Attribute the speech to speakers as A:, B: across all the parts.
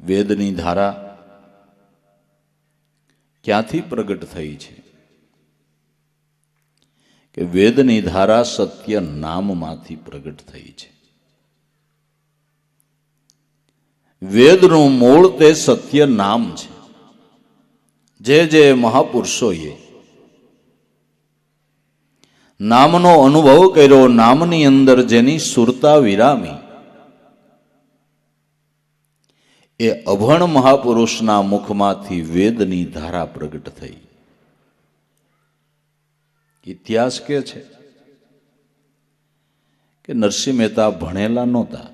A: વેદની ધારા ક્યાંથી પ્રગટ થઈ છે? કે વેદની ધારા સત્ય નામમાંથી પ્રગટ થઈ છે. વેદનું મૂળ તે સત્ય નામ છે. જે જે મહાપુરુષોએ નામનો અનુભવ કર્યો, નામની અંદર જેની સુરતા વિરામી એ અભણ મહાપુરુષના મુખમાંથી વેદની ધારા પ્રગટ થઈ. ઇતિહાસ કે છે કે નરસિંહ મહેતા ભણેલા નહોતા.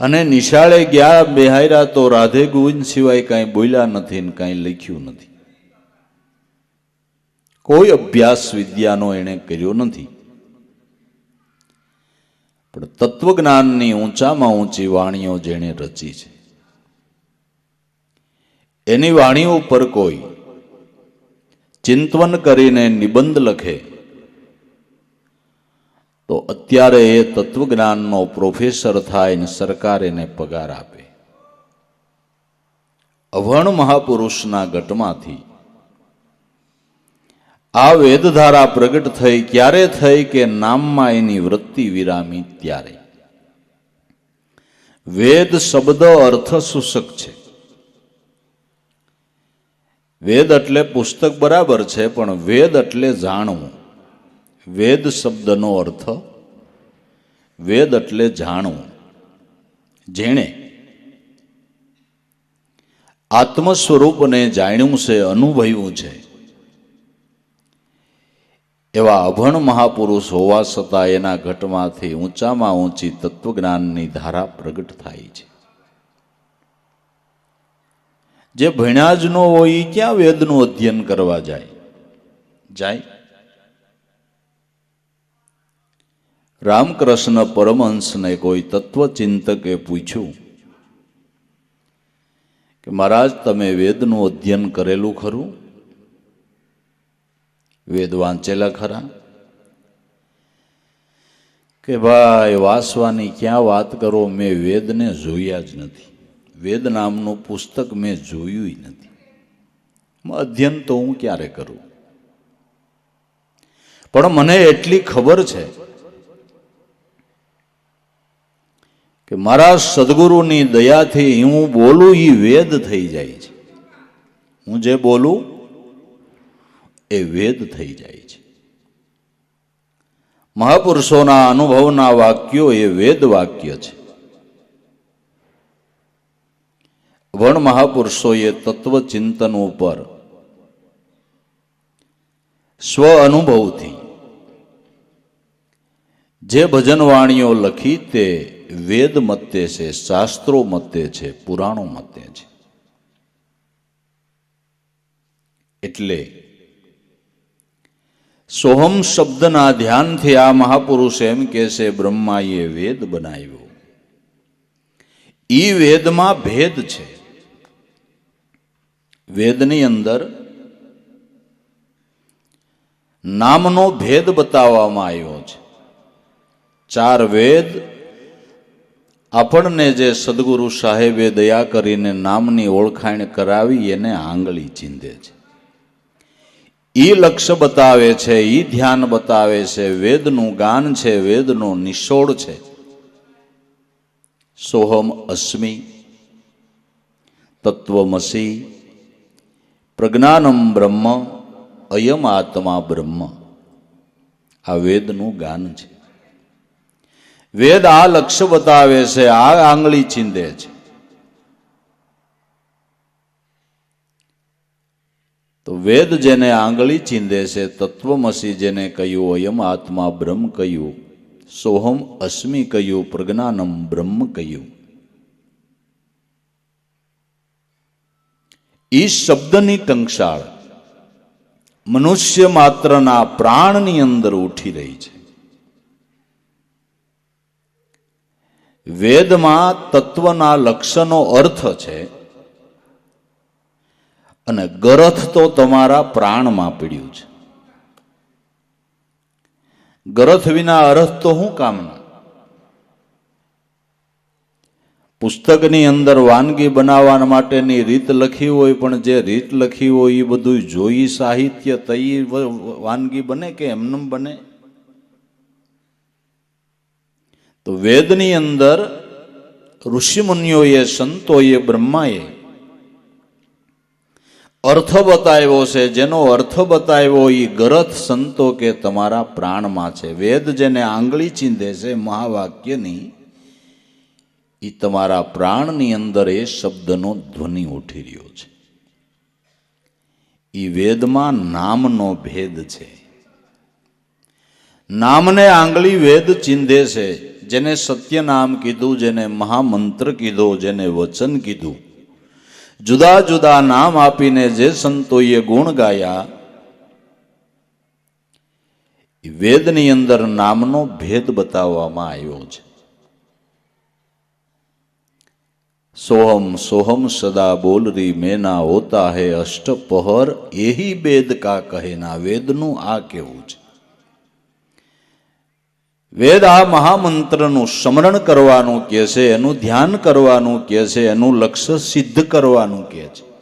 A: અને નિશાળે ગયા, બેહાયરા તો રાધે ગોવિંદ સિવાય કાંઈ બોલ્યા નથી ને કાંઈ લખ્યું નથી. કોઈ અભ્યાસ વિદ્યાનો એણે કર્યો નથી. પણ તત્વજ્ઞાનની ઊંચામાં ઊંચી વાણીઓ જેણે રચી છે. એની વાણીઓ ઉપર કોઈ ચિંતવન કરીને નિબંધ લખે, તો અત્યારે એ તત્વજ્ઞાનનો પ્રોફેસર થાય ને સરકાર એને પગાર આપે. અભણ મહાપુરુષના ગટમાંથી આ વેદધારા પ્રગટ થઈ ક્યારે થઈ કે નામમાં એની વૃત્તિ વિરામી ત્યારે? વેદ શબ્દ અર્થ સૂચક છે. વેદ એટલે પુસ્તક બરાબર છે, પણ વેદ એટલે જાણવું. વેદ શબ્દનો અર્થ વેદ એટલે જાણવું. જેણે આત્મ સ્વરૂપને જાણ્યું છે, અનુભવ્યું છે. એવા અભણ મહાપુરુષ હોવા છતાં એના ઘટમાંથી ઊંચામાં ઊંચી તત્વજ્ઞાનની ધારા પ્રગટ થાય છે. જે ભણ્યા જ ન હોય એ ક્યાં વેદનું અધ્યયન કરવા જાય? જાય? રામકૃષ્ણ પરમહંસને કોઈ તત્વચિંતકે પૂછ્યું કે મહારાજ, તમે વેદનું અધ્યયન કરેલું ખરું? વેદ વાંચેલા ખરા? કે ભાઈ, વાસવાની ક્યાં વાત કરો? મેં વેદને જોયા જ નથી. વેદ નામનું પુસ્તક મેં જોયું નથી. અધ્યયન તો હું ક્યારે કરું? પણ મને એટલી ખબર છે કે મારા સદગુરુની દયાથી હું બોલું એ વેદ થઈ જાય છે. હું જે બોલું એ વેદ થઈ જાય છે. મહાપુરુષોના અનુભવના વાક્યો એ વેદ વાક્ય છે. વણ મહાપુરુષોએ તત્વચિંતન ઉપર સ્વ અનુભવથી જે ભજનવાણીઓ લખી તે વેદ મતે છે, શાસ્ત્રો મતે છે, પુરાણો મતે છે. એટલે સોહમ શબ્દના ધ્યાનથી આ મહાપુરુષ એમ કે છે, બ્રહ્માએ વેદ બનાવ્યો. ઈ વેદમાં ભેદ છે. વેદની અંદર નામનો ભેદ બતાવવામાં આવ્યો છે. ચાર વેદ આપણને જે સદગુરુ સાહેબે દયા કરીને નામની ઓળખાણ કરાવી એને આંગળી ચીંધે છે. ઈ લક્ષ્ય બતાવે છે એ ધ્યાન બતાવે છે, વેદનું ગાન છે, વેદનો નિશોળ છે. સોહમ અસ્મિ, તત્વમસી, પ્રજ્ઞાનમ બ્રહ્મ, અયમ આત્મા બ્રહ્મ. આ વેદનું ગાન છે. વેદ આ લક્ષ્ય બતાવે છે, આ આંગળી ચીંધે છે. તો વેદ જેને આંગળી ચીંધે છે, તત્વમસી જેને કહ્યું, અયમ આત્મા બ્રહ્મ કહ્યું, સોહમ અસ્મિ કહ્યું, પ્રજ્ઞાનમ બ્રહ્મ કહ્યું. ઈ શબ્દની ટંકશાળ મનુષ્ય માત્રના પ્રાણની અંદર ઉઠી રહી છે. વેદમાં તત્વના લક્ષણો અર્થ છે અને ગરથ તો તમારા પ્રાણમાં પીડ્યું છે. ગરથ વિના અરથ તો શું કામના પુસ્તકની અંદર વાનગી બનાવવા માટેની રીત લખી હોય પણ જે રીત લખી હોય એ બધું જોઈ સાહિત્ય તઈ વાનગી બને કે એમનેમ બને? તો વેદની અંદર ઋષિમુનિઓએ સંતોએ બ્રહ્માએ અર્થ બતાવ્યો છે, જેનો અર્થ બતાવ્યો એ ગરથ સંતો કે તમારા પ્રાણમાં છે. વેદ જેને આંગળી ચીંધે છે, મહાવાક્યની એ તમારા પ્રાણની અંદર એ શબ્દનો ધ્વનિ ઉઠી રહ્યો છે. એ વેદમાં નામનો ભેદ છે. નામને આંગળી વેદ ચીંધે છે, જેને સત્ય નામ કીધું, જેને મહામંત્ર કીધો, જેને વચન કીધું. જુદા જુદા નામ આપીને જે સંતોએ ગુણ ગાયા વેદની અંદર નામનો ભેદ બતાવવામાં આવ્યો છે. સોહમ સોહમ સદા બોલ રી મેના હોતા હે અષ્ટપહર, એહી વેદ કા કહેના, વેદનું આ કેવું છે. વેદ આ મહામંત્રનું સ્મરણ કરવાનું કહે છે, એનું ધ્યાન કરવાનું કહે છે, એનું લક્ષ્ય સિદ્ધ કરવાનું કહે છે.